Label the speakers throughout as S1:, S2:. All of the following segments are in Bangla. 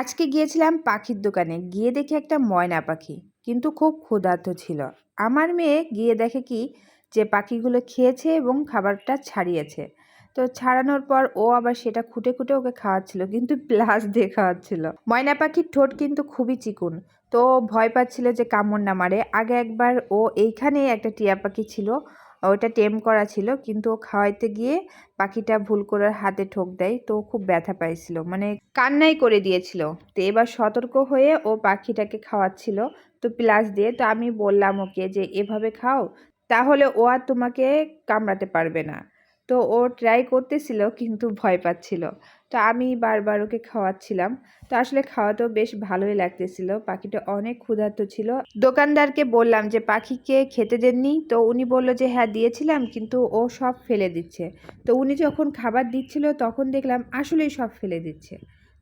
S1: আজকে গিয়েছিলাম পাখির দোকানে। গিয়ে দেখি একটা ময়না পাখি, কিন্তু খুব ক্ষুধার্ত ছিল। আমার মেয়ে গিয়ে দেখে কি যে পাখিগুলো খেয়েছে এবং খাবারটা ছাড়িয়েছে। তো ছাড়ানোর পর ও আবার সেটা খুঁটে খুঁটে ওকে খাওয়াচ্ছিল, কিন্তু প্লাস দিয়ে খাওয়াচ্ছিল। ময়না পাখির ঠোঁট কিন্তু খুবই চিকুন, তো ভয় পাচ্ছিল যে কামড় না মারে। আগে একবার ও এইখানে একটা টিয়া পাখি ছিল ওটা টেম করা ছিল, কিন্তু ও খাওয়াইতে গিয়ে পাখিটা ভুল করে হাতে ঠোক দেয়, তো খুব ব্যথা পাইছিল মানে কান্নাই করে দিয়েছিল। তো এবার সতর্ক হয়ে ও পাখিটাকে খাওয়াচ্ছিল, তো প্লাস দিয়ে, তো আমি বললাম ওকে যে, এভাবে খাও, তাহলে ও আর তোমাকে কামড়াতে পারবে না। তো ও ট্রাই করতেছিল কিন্তু ভয় পাচ্ছিল। তো আমি বারবার ওকে খাওয়াচ্ছিলাম। তো আসলে খাওয়াতেও বেশ ভালোই লাগতেছিল। পাখিটা অনেক ক্ষুধার্ত ছিল। দোকানদারকে বললাম যে, পাখিকে খেতে দেননি? তো উনি বলল যে হ্যাঁ দিয়েছিলাম, কিন্তু ও সব ফেলে দিচ্ছে। তো উনি যখন খাবার দিচ্ছিল, তখন দেখলাম আসলেই সব ফেলে দিচ্ছে।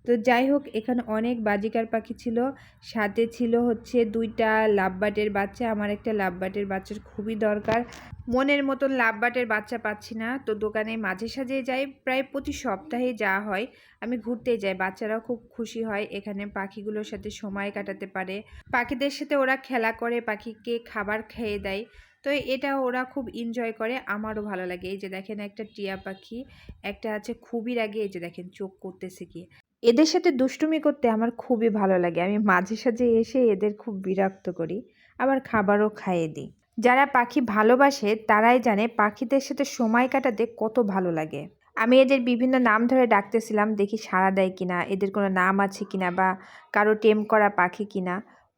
S1: তো যাই হোক, এখানে অনেক বাজিকার পাখি ছিল। সাথে ছিল হচ্ছে দুইটা লাভবাটের বাচ্চা। আমার একটা লাভবাটের বাচ্চার খুবই দরকার। মনের মতন লাভবাটের বাচ্চা পাচ্ছি না। তো দোকানে মাঝে সাঝে যাই, প্রায় প্রতি সপ্তাহে যাওয়া হয়। আমি ঘুরতে যাই, বাচ্চারাও খুব খুশি হয়। এখানে পাখিগুলোর সাথে সময় কাটাতে পারে। পাখিদের সাথে ওরা খেলা করে, পাখিকে খাবার খেয়ে দেয়। তো এটা ওরা খুব এনজয় করে, আমারও ভালো লাগে। এই যে দেখেন একটা টিয়া পাখি, একটা আছে খুবই আগে এই যে দেখেন চোখ করতেছে কি। এদের সাথে দুষ্টুমি করতে আমার খুবই ভালো লাগে। আমি মাঝে সাঝে এসে এদের খুব বিরক্ত করি। আবার খাবারও খাইয়ে দিই। যারা পাখি ভালোবাসে, তারাই জানে পাখিদের সাথে সময় কাটাতে কত ভালো লাগে। আমি এদের বিভিন্ন নাম ধরে ডাকতেছিলাম, দেখি সাড়া দেয় কিনা, এদের কোনো নাম আছে কিনা বা কারও টেম করা পাখি কিনা।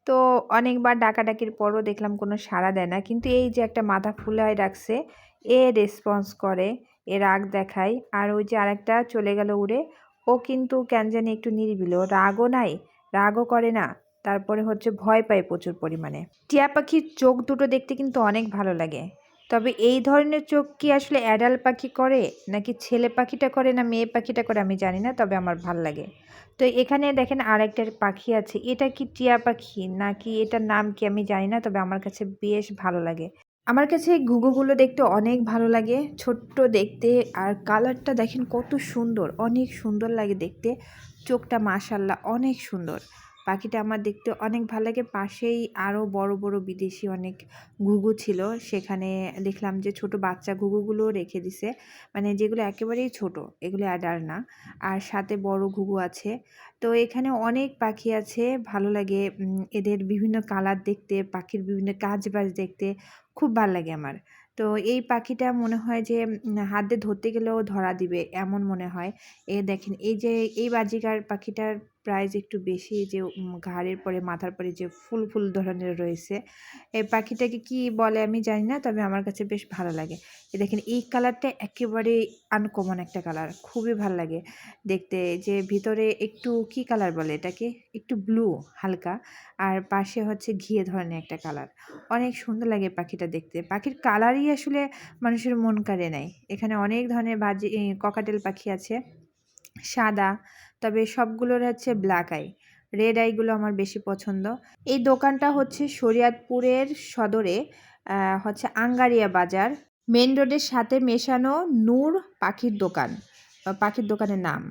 S1: তো অনেকবার ডাকাডাকির পরও দেখলাম কোনো সাড়া দেয় না, কিন্তু এই যে একটা মাথা ফুলায় রাখছে, এ রেসপন্স করে, এ রাগ দেখায়, আর ওই যে আরেকটা চলে গেল উড়ে, ও কিন্তু কেন জানি একটু নিরিবিল রাগও নাই, রাগও করে না। তারপরে হচ্ছে ভয় পায় প্রচুর পরিমাণে। টিয়া পাখির চোখ দুটো দেখতে কিন্তু অনেক ভালো লাগে। তবে এই ধরনের চোখ কি আসলে অ্যাডাল পাখি করে, নাকি ছেলে পাখিটা করে, না মেয়ে পাখিটা করে আমি জানি না, তবে আমার ভালো লাগে। তো এখানে দেখেন আরেকটা পাখি আছে, এটা কি টিয়া পাখি, নাকি এটার নাম কি আমি জানি না, তবে আমার কাছে বেশ ভালো লাগে। আমার কাছে এই ঘুঘুগুলো দেখতে অনেক ভালো লাগে, ছোট্ট দেখতে, আর কালারটা দেখেন কত সুন্দর, অনেক সুন্দর লাগে দেখতে। চোখটা মাশাল্লাহ অনেক সুন্দর। পাখিটা আমার দেখতে অনেক ভালো লাগে। পাশেই আরও বড় বড় বিদেশি অনেক ঘুঘু ছিল। সেখানে দেখলাম যে ছোট বাচ্চা ঘুঘুগুলো রেখে দিছে। মানে যেগুলো একেবারেই ছোট, এগুলো অ্যাডার না। আর সাথে বড় ঘুঘু আছে। তো এখানে অনেক পাখি আছে, ভালো লাগে। এদের বিভিন্ন কালার দেখতে, পাখির বিভিন্ন কাজ বাজ দেখতে খুব ভালো লাগে আমার। তো এই পাখিটা মনে হয় যে হাতে ধরতে গেলেও ধরা দিবে, এমন মনে হয়। এ দেখেন, এই যে, এই বাজিকার পাখিটার প্রাইস একটু বেশি যে ঘাড়ের পরে মাথার পরে যে ফুল ফুল ধরনের রয়েছে। এই পাখিটাকে কি বলে আমি জানি না, তবে আমার কাছে বেশ ভালো লাগে। দেখেন, এই কালারটা একেবারে আনকমন একটা কালার, খুবই ভালো লাগে দেখতে। যে ভিতরে একটু কি কালার বলে এটাকে? একটু ব্লু হালকা। আর পাশে হচ্ছে ঘিয়ে ধরনের একটা কালার। অনেক সুন্দর লাগে পাখিটা দেখতে। পাখির কালারই আসলে মানুষের মন কাড়ে নেয়। এখানে অনেক ধরনের বাজি ককাটেল পাখি আছে। সাদা তবে সবগুলোর হচ্ছে ব্ল্যাক আই রেড আইগুলো আমার বেশি পছন্দ। এই দোকানটা হচ্ছে শরিয়াতপুরের সদরে হচ্ছে আঙ্গারিয়া বাজার। মেন রোডের সাথে মেশানো নূর পাখির দোকান পাখির দোকানের নাম।